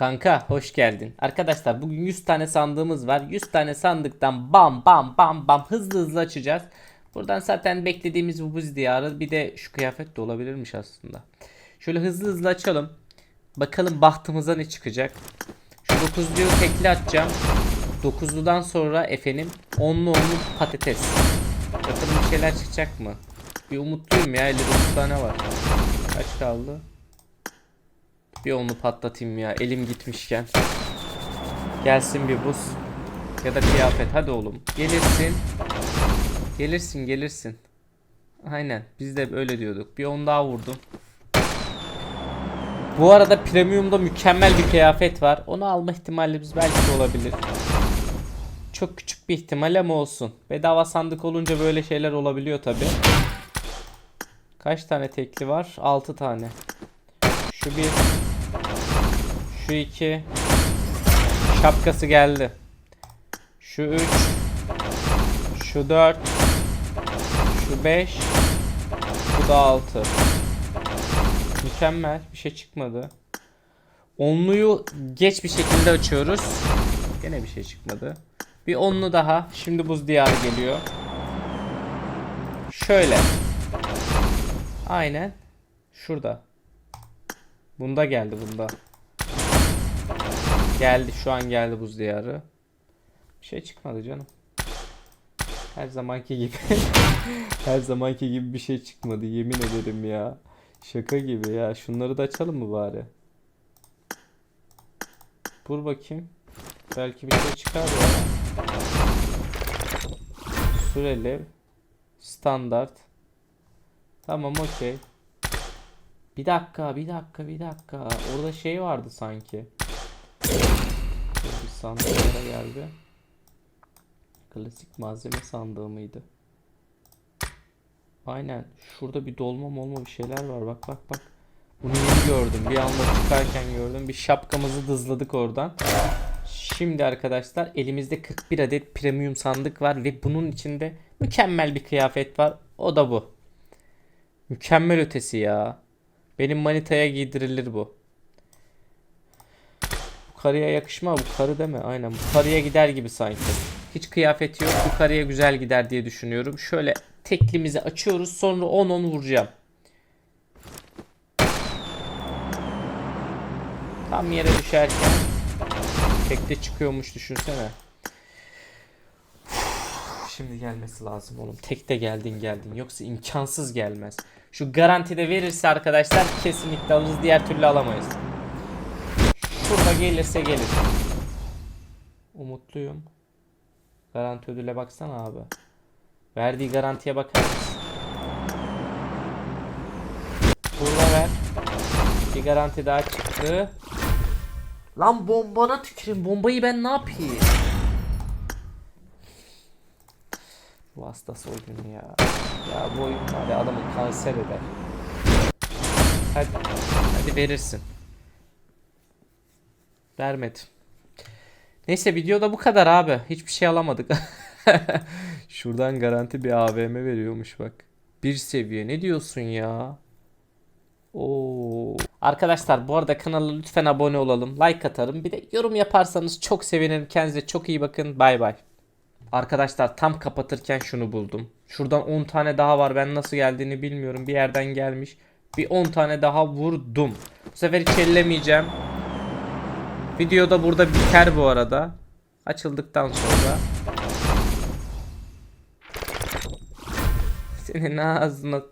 Kanka hoş geldin. Arkadaşlar bugün 100 tane sandığımız var. 100 tane sandıktan bam bam bam bam hızlı hızlı açacağız. Buradan zaten beklediğimiz bu buz diyarı bir de şu kıyafet de olabilirmiş aslında. Şöyle hızlı hızlı açalım. Bakalım bahtımıza ne çıkacak. Şu 9'luyu tekli atacağım. 9'ludan sonra efendim 10'lu 10'lu patates. Bakalım bir şeyler çıkacak mı? Bir umutluyum ya 59 tane var. Kaç kaldı? Bir onu patlatayım ya elim gitmişken. Gelsin bir buz. Ya da kıyafet hadi oğlum. Gelirsin. Gelirsin gelirsin. Aynen biz de öyle diyorduk. Bir on daha vurdum. Bu arada premiumda mükemmel bir kıyafet var. Onu alma ihtimalimiz belki olabilir. Çok küçük bir ihtimal ama olsun. Bedava sandık olunca böyle şeyler olabiliyor tabi. Kaç tane tekli var? 6 tane. Şu bir. Şu iki. Şapkası geldi. Şu üç. Şu dört. Şu beş. Bu da altı. Mükemmel. Bir şey çıkmadı. Onluyu geç bir şekilde açıyoruz. Gene bir şey çıkmadı. Bir onlu daha. Şimdi buz diyarı geliyor. Şöyle. Aynen. Şurada. Bunda geldi bunda. Geldi şu an geldi buz diyarı. Bir şey çıkmadı canım. Her zamanki gibi. Her zamanki gibi bir şey çıkmadı yemin ederim ya. Şaka gibi ya. Şunları da açalım mı bari? Vur bakayım. Belki bir şey çıkar ya. Süreli. Standart. Tamam okey. Bir dakika, bir dakika, bir dakika. Orada şey vardı sanki. Bir sandıklara geldi. Klasik malzeme sandığı mıydı? Aynen. Şurada bir dolma molma bir şeyler var. Bak bak bak. Bunu gördüm. Bir anda çıkarken gördüm. Bir şapkamızı dızladık oradan. Şimdi arkadaşlar elimizde 41 adet premium sandık var ve bunun içinde mükemmel bir kıyafet var. O da bu. Mükemmel ötesi ya. Benim manitaya giydirilir bu. Bu karıya yakışma bu karı deme aynen bu karıya gider gibi sanki. Hiç kıyafeti yok bu karıya güzel gider diye düşünüyorum. Şöyle teklimizi açıyoruz sonra 10-10 vuracağım. Tam yere düşerken tekte çıkıyormuş düşünsene. Şimdi gelmesi lazım oğlum. Tekte geldin geldin. Yoksa imkansız gelmez. Şu garantide verirse arkadaşlar kesinlikle alırız. Diğer türlü alamayız. Şurada gelirse gelir. Umutluyum. Garanti ödüle baksana abi. Verdiği garantiye bakar mısın? Burada ver. Bir garanti daha çıktı. Lan bombana tükürün. Bombayı ben ne yapayım? Bu hastası oyun ya. Ya bu oyun ya adamı kanser eder. Hadi, hadi verirsin. Vermedi. Neyse videoda bu kadar abi. Hiçbir şey alamadık. Şuradan garanti bir AVM veriyormuş bak. Bir seviye ne diyorsun ya? Oo. Arkadaşlar bu arada kanala lütfen abone olalım. Like atarım. Bir de yorum yaparsanız çok sevinirim. Kendinize çok iyi bakın. Bay bay. Arkadaşlar tam kapatırken şunu buldum. Şuradan 10 tane daha var. Ben nasıl geldiğini bilmiyorum. Bir yerden gelmiş. Bir 10 tane daha vurdum. Bu sefer hiç ellemeyeceğim. Video da burada biter bu arada. Açıldıktan sonra. Senin ağzına